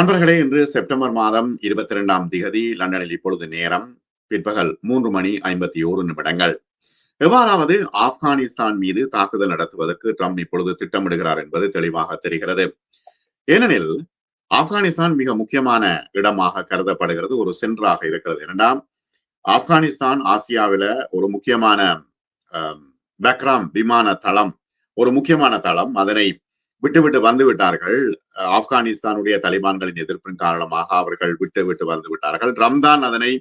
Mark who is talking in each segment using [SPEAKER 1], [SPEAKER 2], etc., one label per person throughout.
[SPEAKER 1] நண்பர்களே இன்று செப்டம்பர் மாதம் இருபத்தி இரண்டாம் திகதி லண்டனில் இப்பொழுது நேரம் பிற்பகல் மூன்று மணி ஐம்பத்தி ஓரு நிமிடங்கள். எவ்வாறாவது ஆப்கானிஸ்தான் மீது தாக்குதல் நடத்துவதற்கு ட்ரம்ப் இப்பொழுது திட்டமிடுகிறார் என்பது தெளிவாக தெரிகிறது. ஏனெனில் ஆப்கானிஸ்தான் மிக முக்கியமான இடமாக கருதப்படுகிறது ஒரு சென்றாக இருக்கிறது. இரண்டாம் ஆப்கானிஸ்தான் ஆசியாவில ஒரு முக்கியமான பக்ராம் விமான தளம் ஒரு முக்கியமான தளம். அதனை விட்டுவிட்டு வந்து விட்டார்கள். ஆப்கானிஸ்தானுடைய தலிபான்களின் எதிர்ப்பின் காரணமாக அவர்கள் விட்டு விட்டு வந்து விட்டார்கள். ரம்தான் அதனை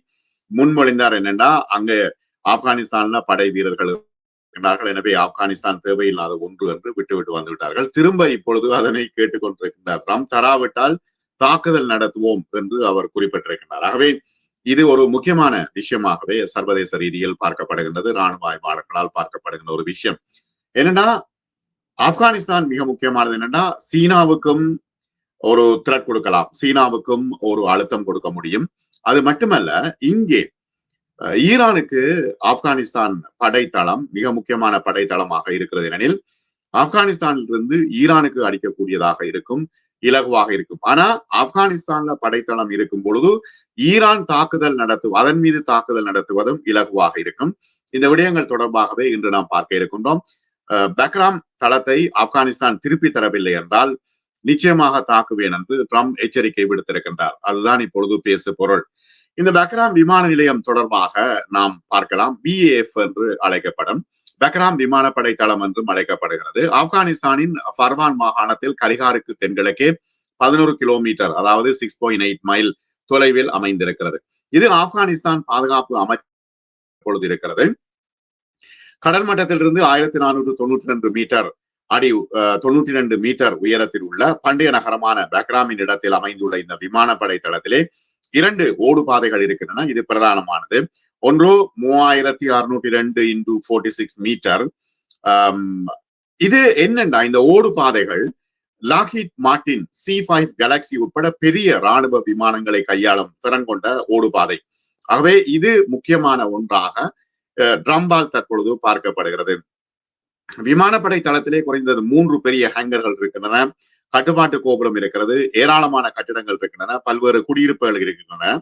[SPEAKER 1] முன்மொழிந்தார் என்னென்னா அங்கு ஆப்கானிஸ்தான்ல படை வீரர்கள் இருக்கின்றார்கள் எனவே ஆப்கானிஸ்தான் தேவையில்லாத ஒன்று என்று விட்டுவிட்டு வந்து விட்டார்கள். திரும்ப இப்பொழுது அதனை கேட்டுக்கொண்டிருக்கின்றார். ரம் தராவிட்டால் தாக்குதல் நடத்துவோம் என்று அவர் குறிப்பிட்டிருக்கின்றார். ஆகவே இது ஒரு முக்கியமான விஷயமாகவே சர்வதேச ரீதியில் பார்க்கப்படுகின்றது. ராணுவ ஆய்வாளர்களால் பார்க்கப்படுகின்ற ஒரு விஷயம். என்னன்னா ஆப்கானிஸ்தான் மிக முக்கியமானது என்னன்னா சீனாவுக்கும் ஒரு த்ரெட் கொடுக்கலாம். சீனாவுக்கும் ஒரு அழுத்தம் கொடுக்க முடியும். அது மட்டுமல்ல இங்கே ஈரானுக்கு ஆப்கானிஸ்தான் படைத்தளம் மிக முக்கியமான படைத்தளமாக இருக்கிறது எனில் ஆப்கானிஸ்தானிலிருந்து ஈரானுக்கு அடிக்கக்கூடியதாக இருக்கும் இலகுவாக இருக்கும். ஆனா ஆப்கானிஸ்தான்ல படைத்தளம் இருக்கும் பொழுது ஈரான் தாக்குதல் நடத்து அதன் மீது தாக்குதல் நடத்துவதும் இலகுவாக இருக்கும். இந்த விடயங்கள் தொடர்பாகவே இன்று நாம் பார்க்க இருக்கின்றோம். பக்ராம் தளத்தை ஆப்கானிஸ்தான் திருப்பி தரவில்லை என்றால் நிச்சயமாக தாக்குவேன் என்று ட்ரம்ப் எச்சரிக்கை விடுத்திருக்கின்றார். அதுதான் இப்பொழுது பேசு பொருள். இந்த பக்ராம் விமான நிலையம் தொடர்பாக நாம் பார்க்கலாம். பிஏஎஃப் என்று அழைக்கப்படும் பக்ராம் விமானப்படை தளம் என்றும் அழைக்கப்படுகிறது. ஆப்கானிஸ்தானின் ஃபர்வான் மாகாணத்தில் கரிகாருக்கு தென்கிழக்கே பதினோரு கிலோமீட்டர் அதாவது சிக்ஸ் பாயிண்ட் எயிட் மைல் தொலைவில் அமைந்திருக்கிறது. இது ஆப்கானிஸ்தான் பாதுகாப்பு அமைப்பு பொழுது இருக்கிறது. கடல் மட்டத்திலிருந்து ஆயிரத்தி நானூற்று தொண்ணூற்றி ரெண்டு மீட்டர் அடி தொண்ணூற்றி ரெண்டு மீட்டர் உயரத்தில் உள்ள பண்டைய நகரமான பக்ராமின் இடத்தில் அமைந்துள்ள இந்த விமானப்படை தளத்திலே இரண்டு ஓடு பாதைகள் இருக்கின்றன. இது பிரதானமானது. ஒன்று மூவாயிரத்தி அறுநூற்றி ரெண்டு இன்டூ ஃபோர்ட்டி சிக்ஸ் மீட்டர் இது என்னண்டா இந்த ஓடு பாதைகள் Lockheed Martin C five Galaxy உட்பட பெரிய ராணுவ விமானங்களை கையாளும் திறன் கொண்ட ஓடுபாதை ஆகவே இது முக்கியமான ஒன்றாக ட்ரம்பால் தற்பொழுது பார்க்கப்படுகிறது. விமானப்படை தளத்திலே குறைந்தது மூன்று பெரிய ஹேங்கர்கள் இருக்கின்றன. கட்டுப்பாட்டு கோபுரம் இருக்கிறது ஏராளமான கட்டிடங்கள் இருக்கின்றன பல்வேறு குடியிருப்புகள் இருக்கின்றன.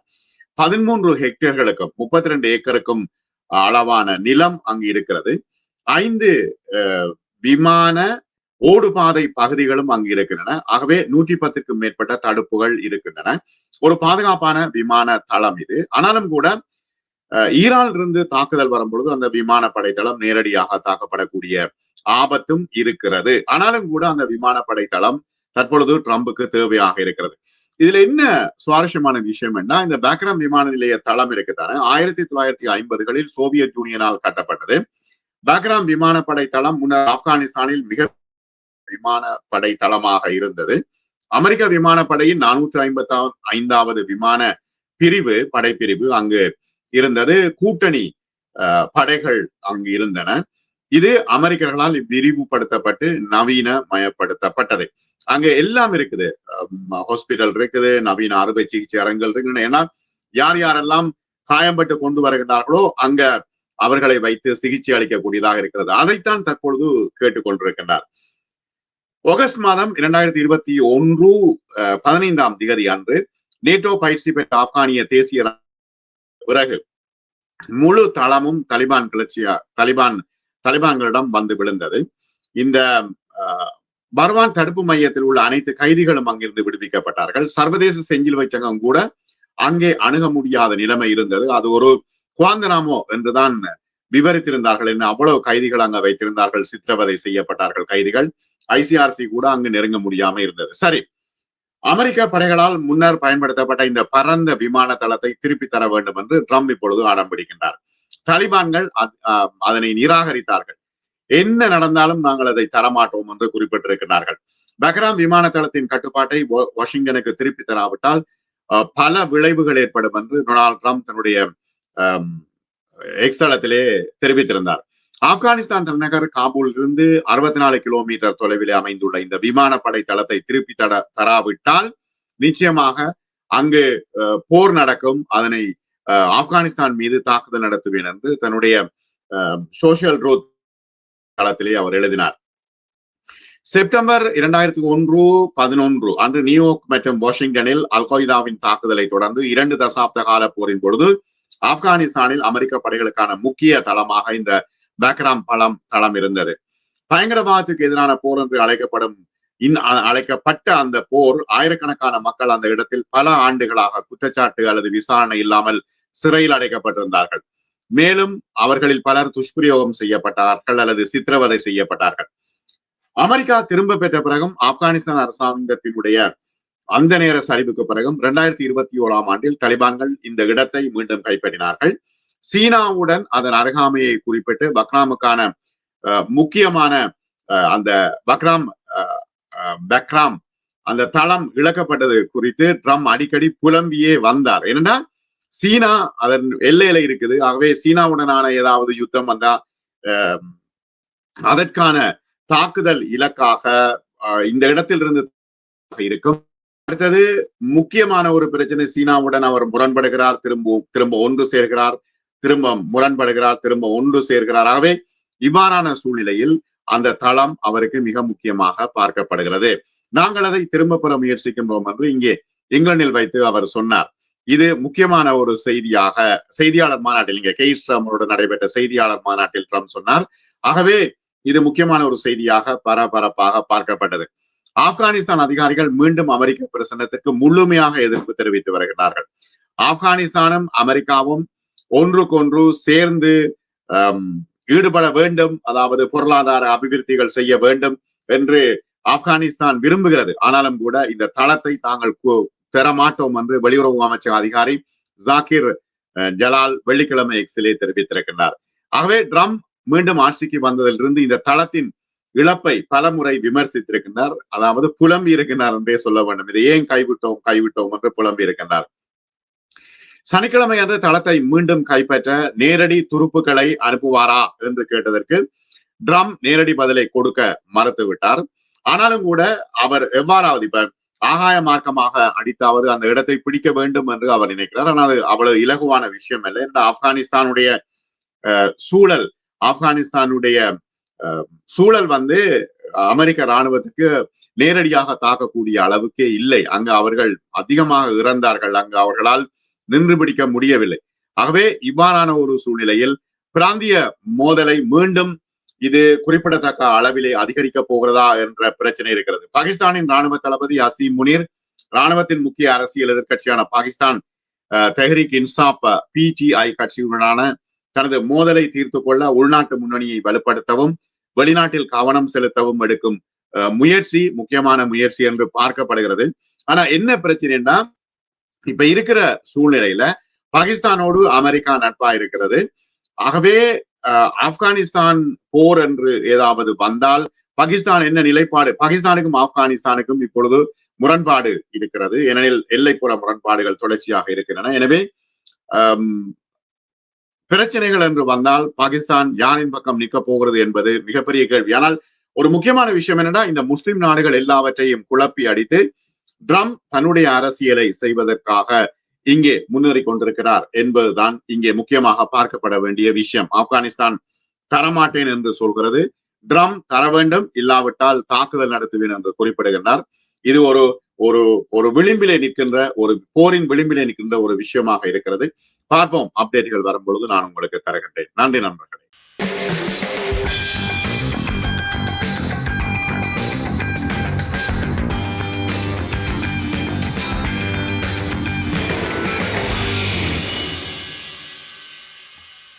[SPEAKER 1] பதிமூன்று ஹெக்டேர்களுக்கும் முப்பத்தி ரெண்டு ஏக்கருக்கும் அளவான நிலம் அங்கு இருக்கிறது. ஐந்து விமான ஓடுபாதை பகுதிகளும் அங்கு இருக்கின்றன. ஆகவே நூற்றி பத்துக்கும் மேற்பட்ட தடுப்புகள் இருக்கின்றன. ஒரு பாதுகாப்பான விமான தளம் இது. ஆனாலும் கூட ஈரான் இருந்து தாக்குதல் வரும்பொழுது அந்த விமானப்படை படைத்தளம் நேரடியாக தாக்கப்படக்கூடிய ஆபத்தும் இருக்கிறது. ஆனாலும் கூட அந்த விமானப்படை தளம் தற்பொழுது ட்ரம்புக்கு தேவையாக இருக்கிறது. இதுல என்ன சுவாரஸ்யமான விஷயம் என்ன இந்த பேக்ராம் விமான நிலைய தளம் இருக்குதானே ஆயிரத்தி தொள்ளாயிரத்தி ஐம்பதுகளில் சோவியத் யூனியனால் கட்டப்பட்டது. பேக்ராம் விமானப்படை தளம் முன்னர் ஆப்கானிஸ்தானில் மிக விமானப்படை தளமாக இருந்தது. அமெரிக்க விமானப்படையின் நானூற்றி ஐம்பத்தி ஐந்தாவது விமான பிரிவு படைப்பிரிவு அங்கு இருந்தது. கூட்டணி படைகள் அங்கு இருந்தன. இது அமெரிக்கர்களால் விரிவுபடுத்தப்பட்டு நவீன மயப்படுத்தப்பட்டது அங்க எல்லாம் இருக்குது. ஹாஸ்பிட்டல் இருக்குது நவீன அறுவை சிகிச்சை அரங்குகள் இருக்கு ஏன்னா யார் யாரெல்லாம் காயம்பட்டு கொண்டு வருகின்றார்களோ அங்க அவர்களை வைத்து சிகிச்சை அளிக்கக்கூடியதாக இருக்கிறது. அதைத்தான் தற்பொழுது கேட்டுக்கொண்டிருக்கின்றார். ஆகஸ்ட் மாதம் இரண்டாயிரத்தி இருபத்தி ஒன்று பதினைந்தாம் திகதி அன்று நேட்டோ பயிற்சி பெற்ற ஆப்கானிய தேசிய பிறகு முழு தளமும் தலிபான் கிளர்ச்சியா தலிபான் தலிபான்களிடம் வந்து விழுந்தது. இந்த பர்வான் தடுப்பு மையத்தில் உள்ள அனைத்து கைதிகளும் அங்கிருந்து விடுவிக்கப்பட்டார்கள். சர்வதேச செஞ்சிலுவை சங்கம் கூட அங்கே அணுக முடியாத நிலைமை இருந்தது. அது ஒரு குவாந்தனாமோ என்றுதான் விவரித்திருந்தார்கள். என்ன அவ்வளவு கைதிகள் அங்க வைத்திருந்தார்கள். சித்திரவதை செய்யப்பட்டார்கள் கைதிகள். ஐசிஆர்சி கூட அங்கு நெருங்க முடியாம இருந்தது. சரி அமெரிக்க படைகளால் முன்னர் பயன்படுத்தப்பட்ட இந்த பரந்த விமான தளத்தை திருப்பி தர வேண்டும் என்று ட்ரம்ப் இப்பொழுது ஆடம் பிடிக்கின்றார். தலிபான்கள் அதனை நிராகரித்தார்கள். என்ன நடந்தாலும் நாங்கள் அதை தரமாட்டோம் என்று குறிப்பிட்டிருக்கிறார்கள். பக்ராம் விமான தளத்தின் கட்டுப்பாட்டை வாஷிங்டனுக்கு திருப்பி தராவிட்டால் பல விளைவுகள் ஏற்படும் என்று டொனால்ட் ட்ரம்ப் தன்னுடைய எக்ஸ் தளத்திலே தெரிவித்திருந்தார். ஆப்கானிஸ்தான் தலைநகர் காபூல் இருந்து அறுபத்தி நாலு கிலோமீட்டர் தொலைவில் அமைந்துள்ள இந்த விமானப்படை தளத்தை திருப்பி தட தராவிட்டால் நிச்சயமாக அங்கு போர் நடக்கும். அதனை ஆப்கானிஸ்தான் மீது தாக்குதல் நடத்துவேன் என்று தன்னுடைய சோசியல் ரோத் தளத்திலே அவர் எழுதினார். செப்டம்பர் இரண்டாயிரத்தி ஒன்று பதினொன்று அன்று நியூயார்க் மற்றும் வாஷிங்டனில் அல் கொய்தாவின் தாக்குதலை தொடர்ந்து இரண்டு தசாப்த கால போரின் பொழுது ஆப்கானிஸ்தானில் அமெரிக்க படைகளுக்கான முக்கிய தளமாக இந்த பேக்ராம் பலம் தளம் இருந்தது. பயங்கரவாதத்துக்கு எதிரான போர் என்று அழைக்கப்படும் இன் அழைக்கப்பட்ட அந்த போர் ஆயிரக்கணக்கான மக்கள் அந்த இடத்தில் பல ஆண்டுகளாக குற்றச்சாட்டு அல்லது விசாரணை இல்லாமல் சிறையில் அடைக்கப்பட்டிருந்தார்கள். மேலும் அவர்களில் பலர் துஷ்பிரயோகம் செய்யப்பட்டார்கள் அல்லது சித்திரவதை செய்யப்பட்டார்கள். அமெரிக்கா திரும்ப பெற்ற பிறகும் ஆப்கானிஸ்தான் அரசாங்கத்தினுடைய அந்த நேர சரிவுக்கு பிறகும் இரண்டாயிரத்தி இருபத்தி ஓராம் ஆண்டில் தலிபான்கள் இந்த இடத்தை மீண்டும் கைப்பற்றினார்கள். சீனாவுடன் அதன் அருகாமையை குறிப்பிட்டு பக்ராமுக்கான முக்கியமான அந்த பக்ராம் பக்ராம் அந்த தளம் இழக்கப்பட்டது குறித்து ட்ரம்ப் அடிக்கடி புலம்பியே வந்தார். என்னன்னா சீனா அதன் எல்லையில இருக்குது. ஆகவே சீனாவுடனான ஏதாவது யுத்தம் வந்தா அதற்கான தாக்குதல் இலக்காக இந்த இடத்திலிருந்து இருக்கும். அடுத்தது முக்கியமான ஒரு பிரச்சனை சீனாவுடன் அவர் முரண்படுகிறார் திரும்ப திரும்ப ஒன்று சேர்கிறார். திரும்ப முரண்படுகிறார் திரும்ப ஒன்று சேர்கிறார். ஆகவே இவ்வாறான சூழ்நிலையில் அந்த தளம் அவருக்கு மிக முக்கியமாக பார்க்கப்படுகிறது. நாங்கள் அதை திரும்ப பெற முயற்சிக்கின்றோம் என்று இங்கே இங்கிலாந்தில் வைத்து அவர் சொன்னார். இது முக்கியமான ஒரு செய்தியாக செய்தியாளர் மாநாட்டில் இங்கே கெய்ஸ் ட்ரம்போடு நடைபெற்ற செய்தியாளர் மாநாட்டில் ட்ரம்ப் சொன்னார். ஆகவே இது முக்கியமான ஒரு செய்தியாக பரபரப்பாக பார்க்கப்பட்டது. ஆப்கானிஸ்தான் அதிகாரிகள் மீண்டும் அமெரிக்க பிரசனத்திற்கு முழுமையாக எதிர்ப்பு தெரிவித்து வருகிறார்கள். ஆப்கானிஸ்தானும் அமெரிக்காவும் ஒன்றுக்கொன்று சேர்ந்து ஈடுபட வேண்டும். அதாவது பொருளாதார அபிவிருத்திகள் செய்ய வேண்டும் என்று ஆப்கானிஸ்தான் விரும்புகிறது. ஆனாலும் கூட இந்த தளத்தை தாங்கள் பெறமாட்டோம் என்று வெளியுறவு அமைச்சர் அதிகாரி ஜாகிர் ஜலால் வெள்ளிக்கிழமை எக்ஸிலே தெரிவித்திருக்கின்றார். ஆகவே ட்ரம்ப் மீண்டும் ஆட்சிக்கு வந்ததிலிருந்து இந்த தளத்தின் இழப்பை பலமுறை விமர்சித்திருக்கின்றார். அதாவது புலம்பி இருக்கின்றார் என்றே சொல்ல வேண்டும். இதை ஏன் கைவிட்டோம் கைவிட்டோம் என்று புலம்பி இருக்கின்றார் சனிக்கிழமை அன்று தளத்தை மீண்டும் கைப்பற்ற நேரடி துருப்புக்களை அனுப்புவாரா என்று கேட்டதற்கு ட்ரம் நேரடி பதிலை கொடுக்க மறுத்துவிட்டார். ஆனாலும் கூட அவர் எவ்வாறாவது இப்ப ஆகாய மார்க்கமாக அடித்தாவது அந்த இடத்தை பிடிக்க வேண்டும் என்று அவர் நினைக்கிறார். ஆனால் அது அவ்வளவு இலகுவான விஷயம் இல்லை இந்த ஆப்கானிஸ்தானுடைய சூழல் ஆப்கானிஸ்தானுடைய சூழல் வந்து அமெரிக்க இராணுவத்துக்கு நேரடியாக தாக்கக்கூடிய அளவுக்கே இல்லை. அங்கு அவர்கள் அதிகமாக இறந்தார்கள். அங்கு அவர்களால் நின்று பிடிக்க முடியவில்லை. ஆகவே இவ்வாறான ஒரு சூழ்நிலையில் பிராந்திய மோதலை மீண்டும் இது குறிப்பிடத்தக்க அளவிலே அதிகரிக்க போகிறதா என்ற பிரச்சனை இருக்கிறது. பாகிஸ்தானின் ராணுவ தளபதி அசீம் முனீர் ராணுவத்தின் முக்கிய அரசியல் எதிர்கட்சியான பாகிஸ்தான் தெஹ்ரிக் இன்சாப் பிடிஐ கட்சியுடனான தனது மோதலை தீர்த்து கொள்ள உள்நாட்டு முன்னணியை வலுப்படுத்தவும் வெளிநாட்டில் கவனம் செலுத்தவும் எடுக்கும் முயற்சி முக்கியமான முயற்சி என்று பார்க்கப்படுகிறது. ஆனா என்ன பிரச்சனைன்னா இப்ப இருக்கிற சூழ்நிலையில பாகிஸ்தானோடு அமெரிக்கா நட்பா இருக்கிறது. ஆகவே ஆப்கானிஸ்தான் போர் என்று ஏதாவது வந்தால் பாகிஸ்தான் என்ன நிலைப்பாடு? பாகிஸ்தானுக்கும் ஆப்கானிஸ்தானுக்கும் இப்பொழுது முரண்பாடு இருக்கிறது. ஏனெனில் எல்லைப்புற முரண்பாடுகள் தொடர்ச்சியாக இருக்கின்றன. எனவே பிரச்சனைகள் என்று வந்தால் பாகிஸ்தான் யாரின் பக்கம் நிற்க போகிறது என்பது மிகப்பெரிய கேள்வி. ஆனால் ஒரு முக்கியமான விஷயம் என்னன்னா இந்த முஸ்லிம் நாடுகள் எல்லாவற்றையும் குழப்பி அடித்து ட்ரம் தன்னுடைய அரசியலை செய்வதற்காக இங்கே முன்னேறி கொண்டிருக்கிறார் என்பதுதான் இங்கே முக்கியமாக பார்க்கப்பட வேண்டிய விஷயம். ஆப்கானிஸ்தான் தரமாட்டேன் என்று சொல்கிறது. ட்ரம் தர வேண்டும் இல்லாவிட்டால் தாக்குதல் நடத்துவேன் என்று குறிப்பிடுகின்றார். இது ஒரு ஒரு ஒரு விளிம்பிலே நிற்கின்ற ஒரு போரின் விளிம்பிலே நிற்கின்ற ஒரு விஷயமாக இருக்கிறது. பார்ப்போம் அப்டேட்டுகள் வரும் பொழுது நான் உங்களுக்கு தருகின்றேன். நன்றி நண்பர்களே.